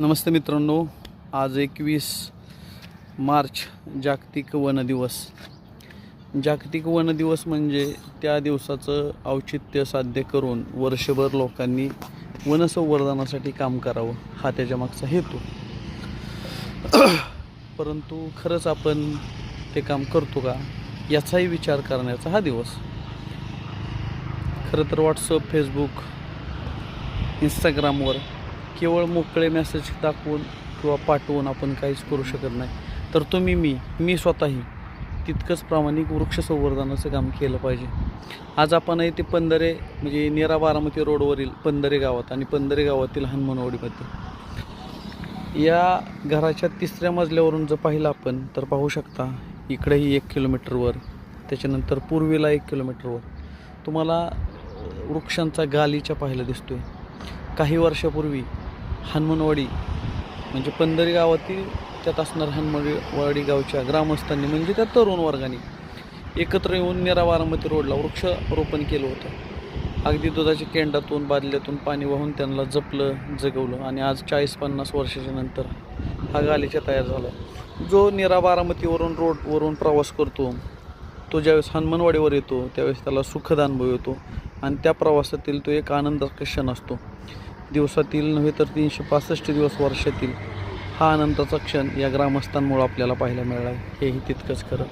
नमस्ते मित्रांनो आज एकवीस मार्च जागतिक वन दिवस. जागतिक वन दिवस म्हणजे त्या दिवसाचं औचित्य साध्य करून वर्षभर लोकांनी वनसंवर्धनासाठी काम करावं हा त्याच्या मागचा हेतू. परंतु खरंच आपण ते काम करतो का याचाही विचार करण्याचा हा दिवस. खरं तर व्हॉट्सअप फेसबुक इंस्टाग्रामवर केवळ मोकळे मेसेज दाखवून किंवा पाठवून आपण काहीच करू शकत नाही. तर तुम्ही मी मी स्वतःही तितकंच प्रामाणिक वृक्ष संवर्धनाचं काम केलं पाहिजे. आज आपण आहे ते पंधरे म्हणजे नेरा बारामती रोडवरील पंधरे गावात आणि पंधरे गावातील हनुमानवाडीमध्ये. या घराच्या तिसऱ्या मजल्यावरून जर पाहिलं आपण तर पाहू शकता इकडेही एक किलोमीटरवर त्याच्यानंतर पूर्वेला एक किलोमीटरवर तुम्हाला वृक्षांचा गालीचा पाहायला दिसतोय. काही वर्षापूर्वी हनुमानवाडी म्हणजे पंधरी गावातील त्यात असणार हनुमानवाडी गावच्या ग्रामस्थांनी म्हणजे त्या तरुण वर्गाने एकत्र येऊन निरा बारामती रोडला वृक्षारोपण केलं होतं. अगदी दुधाच्या केंडातून बादल्यातून पाणी वाहून त्यांना जपलं जगवलं आणि आज चाळीस पन्नास वर्षाच्या नंतर हा गालीचा तयार झाला. जो निरा बारामतीवरून रोडवरून प्रवास करतो तो ज्यावेळेस हनुमानवाडीवर येतो त्यावेळेस त्याला सुखद अनुभव येतो आणि त्या प्रवासातील तो एक आनंदाचा क्षण असतो. दिवसातील नव्हे तर तीनशे पासष्ट दिवस वर्षातील हा आनंदाचा क्षण या ग्रामस्थांमुळं आपल्याला पाहायला मिळाला. आहे हेही तितकंच खरं.